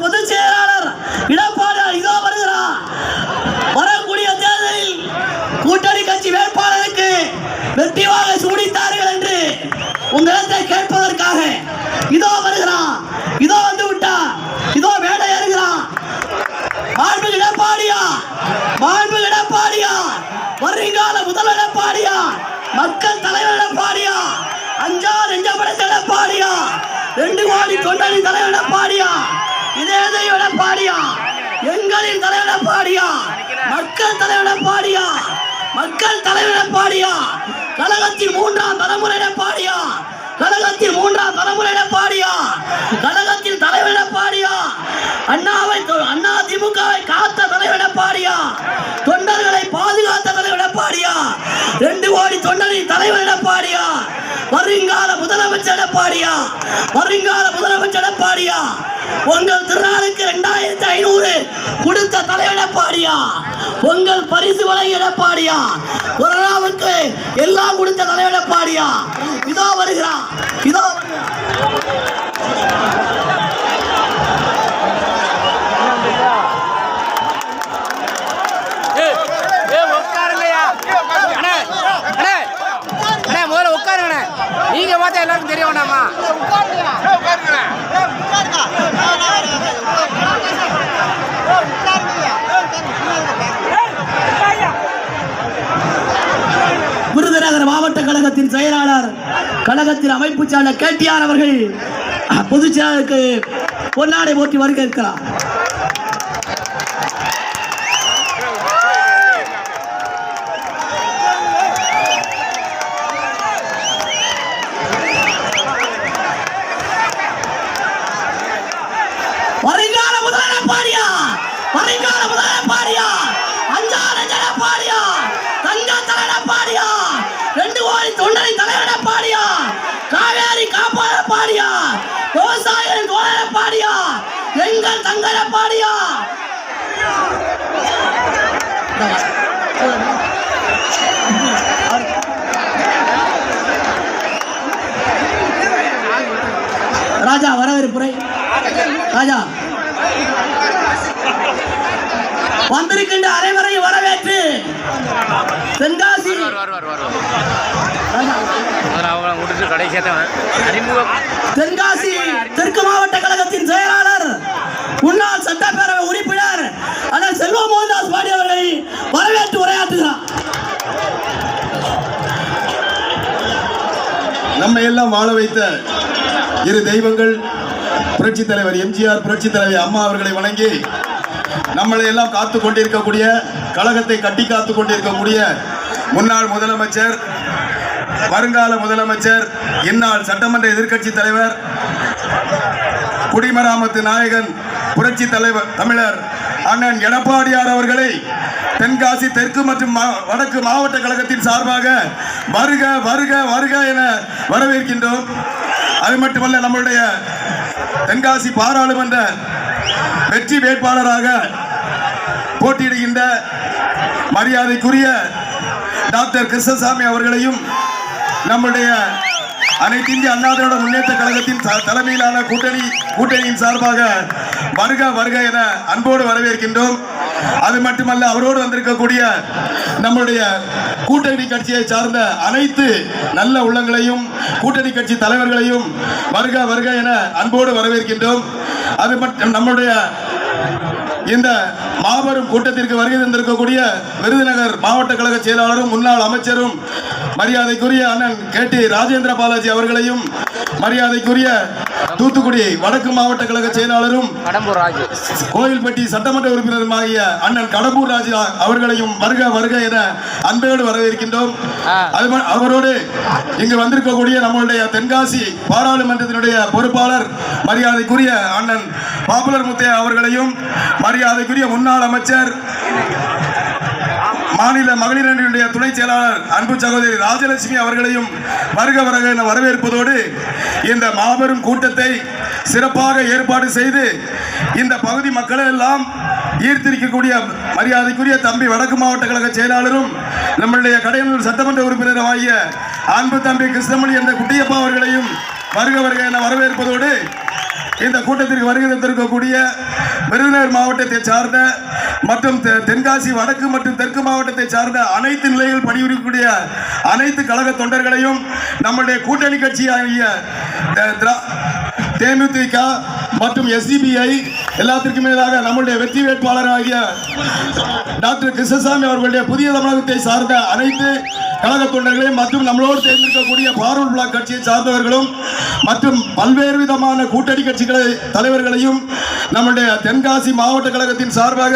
பொதுச் செயலாளர் இடப்பாடு இதோ வருகிறார். வரக்கூடிய தேர்தலில் கூட்டணி கட்சி வேட்பாளருக்கு வெற்றி வாகை சூடித்தார்கள் என்று உங்களிடத்தை கேட்பதற்காக இதோ வருகிறான் இதோ வந்து விட்டான் இதோ மேடை ஏறுகிறான் மாண்பு இடப்பாடியா மாண்பு இடப்பாடியா வருங்கால முதல் இடப்பாடியா மக்கள் தலைவர் இடப்பாடியா அஞ்சா நெஞ்சப்படத்தில் இடப்பாடியா ரெண்டு கோடி தொண்டனி தலைவர் இடப்பாடியா இதே தெய்வ எடப்பாடியா எங்களின் தலைவர் எடப்பாடியா மக்கள் தலைவர் எடப்பாடியா மக்கள் தலைவர் எடப்பாடியா கழகத்தின் மூன்றாம் தலைமுறை எடப்பாடியா கழகத்தில் மூன்றாம் தலைமுறை எடப்பாடியா கழகத்தில் தலைவர் எடப்பாடியா அண்ணாவை அண்ணா திமுகவை காத்த தலைவர் எடப்பாடியா தொண்டர்களை பாதுகாத்த தலைவர் எடப்பாடியா ரெண்டு கோடி தொண்டரின் தலைவர் எடப்பாடியா வருங்கால முதலமைச்சர் எடப்பாடியா? வருங்கால முதலமைச்சர் எடப்பாடியா? உங்கள் திருநாளுக்கு ரெண்டாயிரத்தி ஐநூறு கொடுத்த தலைவர் எடப்பாடியா? உங்கள் பரிசு வலை எடப்பாடியா? கொரோனாவுக்கு எல்லாம் கொடுத்த தலைவர் எடப்பாடியா? இதோ வருகிறான் இதோ. பார்த்தா எல்லாருக்கும் தெரிய வேணாமா? விருதுநகர் மாவட்ட கழகத்தின் செயலாளர் கழகத்தின் அமைப்பு செயலர் கேடிஆர் அவர்கள் பொதுச் செயலாளருக்கு பொன்னாடை போட்டி வருக இருக்கிறார். தங்கன பாடியா? ராஜா வரவேற்புரை. ராஜா. வந்திருக்கின்ற அனைவரை வரவேற்று தென்காசி. தென்காசி தெற்கு மாவட்ட கழகத்தின் செயலாளர் முன்னாள் சட்டப்பேரவை உறுப்பினர் அண்ணன் செல்வ மோகன்தாஸ் பாடி அவர்களை வரவேற்று உரையாற்றுகிறார். நம்ம எல்லாம் வாழ வைத்த இரு தெய்வங்கள் புரட்சி தலைவர் எம்ஜிஆர் புரட்சி தலைவர் அம்மா அவர்களை வணங்கி நம்மளை எல்லாம் காத்து கொண்டிருக்கக்கூடிய கழகத்தை கட்டி காத்து கொண்டிருக்கக்கூடிய முன்னாள் முதலமைச்சர் வருங்கால முதலமைச்சர் இந்நாள் சட்டமன்ற எதிர்க்கட்சி தலைவர் குடிமராமத்து நாயகன் புரட்சி தலைவர் தமிழர் அண்ணன் எடப்பாடியார் அவர்களை தென்காசி தெற்கு மற்றும் மா- வடக்கு மாவட்ட கழகத்தின் சார்பாக வருக வருக வருக என வரவேற்கின்றோம். அது மட்டுமல்ல நம்மளுடைய தென்காசி பாராளுமன்ற வெற்றி வேட்பாளராக போட்டியிடுகின்ற மரியாதைக்குரிய டாக்டர் கிருஷ்ணசாமி அவர்களையும் நம்முடைய அனைத்து இந்திய அண்ணா திராவிட முன்னேற்ற கழகத்தின் த- தலைமையிலான கூட்டணி கூட்டணியின் சார்பாக வருக வருக என அன்போடு வரவேற்கின்றோம். அது மட்டுமல்ல அவரோடு வந்திருக்கக்கூடிய நம்முடைய கூட்டணி கட்சியை சார்ந்த அனைத்து நல்ல உள்ளங்களையும் கூட்டணி கட்சி தலைவர்களையும் வருக வருக என அன்போடு வரவேற்கின்றோம். அது மட்டும் நம்முடைய இந்த மாபெரும் கூட்டத்திற்கு வருகை தந்திருக்கக்கூடிய விருதுநகர் மாவட்ட கழக செயலாளரும் முன்னாள் அமைச்சரும் மரியாதைக்குரிய அண்ணன் கே டி ராஜேந்திர பாலாஜி அவர்களையும் மரியாதைக்குரிய தூத்துக்குடி வடக்கு மாவட்ட கழக செயலாளரும் கோயில்பட்டி சட்டமன்ற உறுப்பினருமாகிய அண்ணன் கடம்பூர் ராஜா அவர்களையும் வருக வருக என அன்போடு வரவேற்கின்றோம். அவரோடு இங்கு வந்திருக்கக்கூடிய நம்மளுடைய தென்காசி பாராளுமன்றத்தினுடைய பொறுப்பாளர் மரியாதைக்குரிய அண்ணன் பாப்புலர் முத்தையா அவர்களையும் மரியாதைக்குரிய முன்னாள் அமைச்சர் மாநில மகளிர் அணியினுடைய துணை செயலாளர் அன்பு சகோதரி ராஜலட்சுமி அவர்களையும் வருக வருக என வரவேற்பதோடு இந்த மாபெரும் கூட்டத்தை சிறப்பாக ஏற்பாடு செய்து இந்த பகுதி மக்களை எல்லாம் ஈர்த்திருக்கக்கூடிய மரியாதைக்குரிய தம்பி வடக்கு மாவட்ட கழக செயலாளரும் நம்மளுடைய கடையனூர் சட்டமன்ற உறுப்பினர் ஆகிய அன்பு தம்பி கிருஷ்ணமணி என்ற குட்டியப்பா அவர்களையும் வருக வருக என வரவேற்பதோடு இந்த கூட்டத்திற்கு வருகை தந்திருக்கக்கூடிய விருதுநகர் மாவட்டத்தை சார்ந்த மற்றும் தெ- தென்காசி வடக்கு மற்றும் தெற்கு மாவட்டத்தை சார்ந்த அனைத்து நிலையில் பணிபுரியக்கூடிய அனைத்து கழக தொண்டர்களையும் நம்முடைய கூட்டணி கட்சியாகிய திரா- தேமுதிக மற்றும் எஸ்டிபிஐ எல்லாத்திற்கும் மேலாக நம்முடைய வெற்றி வேட்பாளராகிய டாக்டர் கிருஷ்ணசாமி அவர்களுடைய புதிய தமிழகத்தை சார்ந்த அனைத்து கழக தொண்டர்களையும் மற்றும் நம்மளோடு தேர்ந்தெடுக்கக்கூடிய பார்வர்ட் பிளாக் கட்சியை சார்ந்தவர்களும் மற்றும் பல்வேறு விதமான கூட்டணி கட்சிகளை தலைவர்களையும் நம்முடைய தென்காசி மாவட்ட கழகத்தின் சார்பாக